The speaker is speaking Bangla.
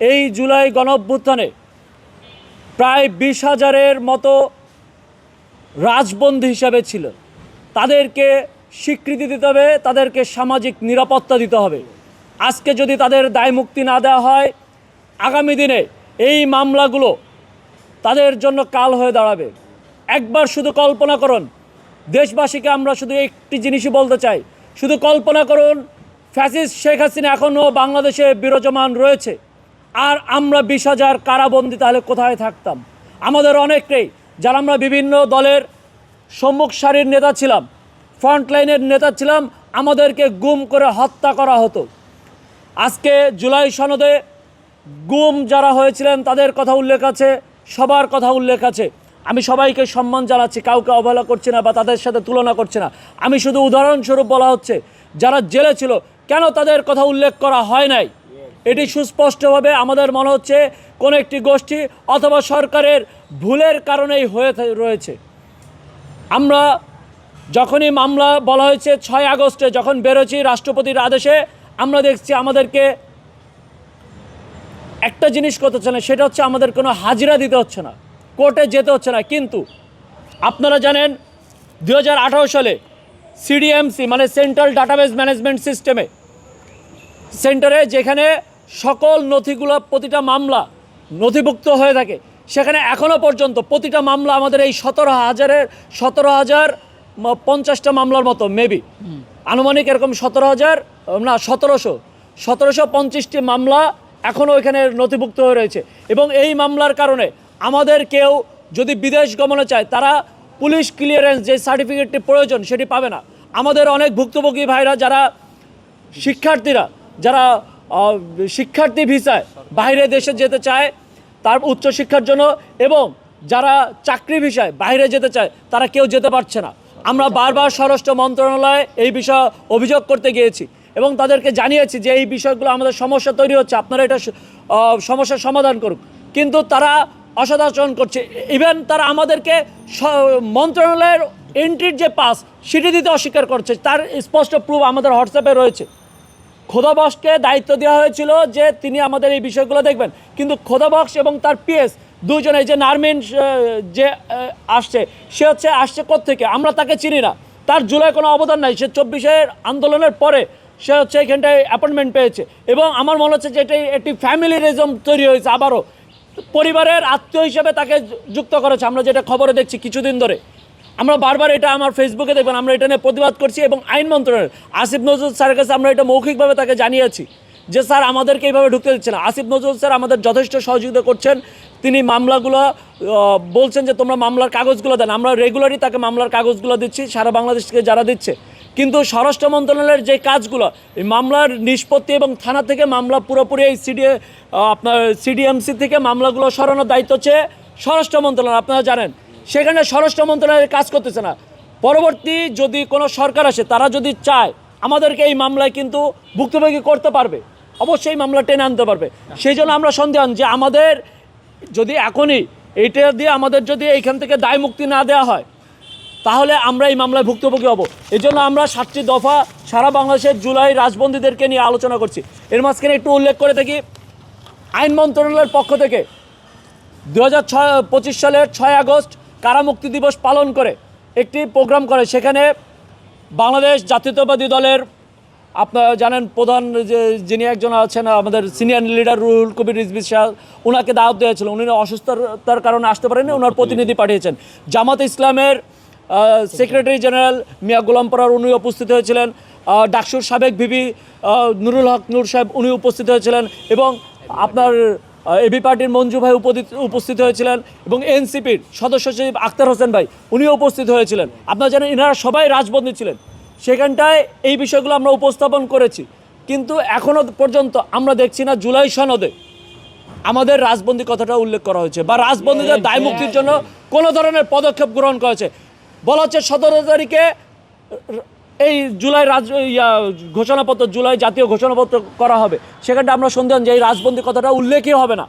এই জুলাই গণঅভ্যুত্থানে প্রায় বিশ হাজারের মতো রাজবন্দী হিসাবে ছিল। তাদেরকে স্বীকৃতি দিতে হবে, তাদেরকে সামাজিক নিরাপত্তা দিতে হবে। আজকে যদি তাদের দায় মুক্তি না দেওয়া হয়, আগামী দিনে এই মামলাগুলো তাদের জন্য কাল হয়ে দাঁড়াবে। একবার শুধু কল্পনা করুন, দেশবাসীকে আমরা শুধু একটি জিনিসই বলতে চাই। শুধু কল্পনা করুন, ফ্যাসিস্ট শেখ হাসিনা এখনও বাংলাদেশে বিরাজমান রয়েছে। আর আমরা বিশ হাজার কারাবন্দি তাহলে কোথায় থাকতাম? আমাদের অনেকটাই যারা আমরা বিভিন্ন দলের সম্মুখ সারির নেতা ছিলাম ফ্রন্ট লাইনের নেতা ছিলাম, আমাদেরকে গুম করে হত্যা করা হতো। আজকে জুলাই সনদে গুম যারা হয়েছিলেন, তাদের কথা উল্লেখ আছে, সবার কথা উল্লেখ আছে। আমি সবাইকে সম্মান জানাচ্ছি, কাউকে অবহেলা করছি না বা তাদের সাথে তুলনা করছি না। আমি শুধু উদাহরণস্বরূপ বলা হচ্ছে, যারা জেলে ছিল, কেন তাদের কথা উল্লেখ করা হয় নাই? এটি সুস্পষ্টভাবে আমাদের মনে হচ্ছে কোনো একটি গোষ্ঠী অথবা সরকারের ভুলের কারণেই হয়ে রয়েছে। আমরা যখনই মামলা বলা হয়েছে ছয় আগস্টে যখন বেরোচ্ছি রাষ্ট্রপতির আদেশে, আমরা দেখছি আমাদেরকে একটা জিনিস করতে হচ্ছে না, সেটা হচ্ছে আমাদের কোনো হাজিরা দিতে হচ্ছে না, কোর্টে যেতে হচ্ছে না। কিন্তু আপনারা জানেন দু হাজার আঠারো সালে সিডিএমসি মানে সেন্ট্রাল ডাটাবেস ম্যানেজমেন্ট সিস্টেমে, সেন্টারে যেখানে সকল নথিগুলো প্রতিটা মামলা নথিভুক্ত হয়ে থাকে। সেখানে এখনও পর্যন্ত প্রতিটা মামলা আমাদের এই সতেরো হাজারের সতেরো হাজার পঞ্চাশটা মামলার মতো মেবি আনুমানিক এরকম সতেরো হাজার না সতেরোশো। সতেরোশো পঞ্চাশটি মামলা এখনও এখানে নথিভুক্ত হয়ে রয়েছে। এবং এই মামলার কারণে আমাদের কেউ যদি বিদেশ গমনে চায় তারা পুলিশ ক্লিয়ারেন্স যে সার্টিফিকেটটি প্রয়োজন সেটি পাবে না। আমাদের অনেক ভুক্তভোগী ভাইরা যারা শিক্ষার্থীরা যারা শিক্ষার্থী ভিসায় বাইরে দেশে যেতে চায়, তার উচ্চশিক্ষার জন্য এবং যারা চাকরি ভিসায় বাইরে যেতে চায়, তারা কেউ যেতে পারছে না। আমরা বারবার স্বরাষ্ট্র মন্ত্রণালয়ে এই বিষয়ে অভিযোগ করতে গিয়েছি এবং তাদেরকে জানিয়েছি যে এই বিষয়গুলো আমাদের সমস্যা তৈরি হচ্ছে, আপনারা এটা সমস্যার সমাধান করুন। কিন্তু তারা অসদাচরণ করছে। ইভেন তারা আমাদেরকে মন্ত্রণালয়ের এন্ট্রির যে পাস, সেটি দিতে অস্বীকার করছে। তার স্পষ্ট প্রুফ আমাদের হোয়াটসঅ্যাপে রয়েছে। খোদাবক্সকে দায়িত্ব দেওয়া হয়েছিল যে তিনি আমাদের এই বিষয়গুলো দেখবেন। কিন্তু খোদাবক্স এবং তার পিএস দুজনে যে নারমিন যে আসছে, সে হচ্ছে আসছে থেকে আমরা তাকে চিনি না। তার জুলাই কোনো অবদান নাই। সে চব্বিশের আন্দোলনের পরে সে হচ্ছে এখানটায় অ্যাপয়েন্টমেন্ট পেয়েছে। এবং আমার মনে হচ্ছে যে এটি একটি ফ্যামিলিরিজম তৈরি হয়েছে আবারও। পরিবারের আত্মীয় হিসেবে তাকে যুক্ত করেছে। আমরা যেটা খবরে দেখছি কিছুদিন ধরে। আমরা বারবার এটা আমার ফেসবুকে দেখবেন, আমরা এটা নিয়ে প্রতিবাদ করছি এবং আইন মন্ত্রণালয়ের আসিফ নজরুল স্যারের কাছে আমরা এটা মৌখিকভাবে তাকে জানিয়েছি যে স্যার আমাদেরকে এইভাবে ঢুকতে দিচ্ছে না। আসিফ নজরুল স্যার আমাদের যথেষ্ট সহযোগিতা করছেন। তিনি মামলাগুলো বলছেন যে তোমরা মামলার কাগজগুলো দেন। আমরা রেগুলারই তাকে মামলার কাগজগুলো দিচ্ছি, সারা বাংলাদেশ থেকে যারা দিচ্ছে। কিন্তু স্বরাষ্ট্র মন্ত্রণালয়ের যে কাজগুলো, এই মামলার নিষ্পত্তি এবং থানা থেকে মামলা পুরোপুরি এই সিডিএ আপনার সিডিএমসি থেকে মামলাগুলো সরানোর দায়িত্ব হচ্ছে স্বরাষ্ট্র মন্ত্রণালয়। আপনারা জানেন সেখানে স্বরাষ্ট্র মন্ত্রণালয় কাজ করতেছে না। পরবর্তী যদি কোনো সরকার আসে, তারা যদি চায়, আমাদেরকে এই মামলায় কিন্তু ভুক্তভোগী করতে পারবে। অবশ্যই মামলা টেনে আনতে পারবে। সেই জন্য আমরা সন্দেহান যে আমাদের যদি এখনই এইটা দিয়ে আমাদের যদি এইখান থেকে দায় মুক্তি না দেওয়া হয়, তাহলে আমরা এই মামলায় ভুক্তভোগী হব। এই জন্য আমরা সাতটি দফা সারা বাংলাদেশের জুলাই রাজবন্দীদেরকে নিয়ে আলোচনা করছি। এর মাঝখানে একটু উল্লেখ করে থাকি আইন মন্ত্রণালয়ের পক্ষ থেকে দু হাজার সালের ছয় আগস্ট কারামুক্তি দিবস পালন করে? একটি প্রোগ্রাম করে সেখানে বাংলাদেশ জাতীয়তাবাদী দলের আপনারা জানেন প্রধান যে যিনি একজন আছেন আমাদের সিনিয়র লিডার রুহুল কবির রিজবি শাহ ওনাকে দাওয়াত দেওয়া ছিল উনি অসুস্থতার কারণে আসতে পারেননি ওনার প্রতিনিধি পাঠিয়েছেন। জামাত ইসলামের সেক্রেটারি জেনারেল মিয়া গোলাম পরার উনি উপস্থিত হয়েছিলেন। ডাকসুর সাবেক আহ, নুরুল হক নূর সাহেব উনি উপস্থিত হয়েছিলেন এবং আপনার এবি পার্টির মঞ্জু ভাই উপস্থিত হয়েছিলেন এবং এনসিপির সদস্য সচিব আখতার হোসেন ভাই উনিও উপস্থিত হয়েছিলেন। আপনারা জানেন এনারা সবাই রাজবন্দী ছিলেন। সেখানটায় এই বিষয়গুলো আমরা উপস্থাপন করেছি। কিন্তু এখনও পর্যন্ত আমরা দেখছি না জুলাই সনদে আমাদের রাজবন্দি কথাটা উল্লেখ করা হয়েছে বা রাজবন্দীদের দায় মুক্তির জন্য কোনো ধরনের পদক্ষেপ গ্রহণ করা হয়েছে বলা হচ্ছে সতেরো তারিখে এই জুলাই রাজ ঘোষণাপত্র, জুলাই জাতীয় ঘোষণাপত্র করা হবে। সেখানটা আমরা সন্দেহ যে এই রাজবন্দি কথাটা উল্লেখই হবে না।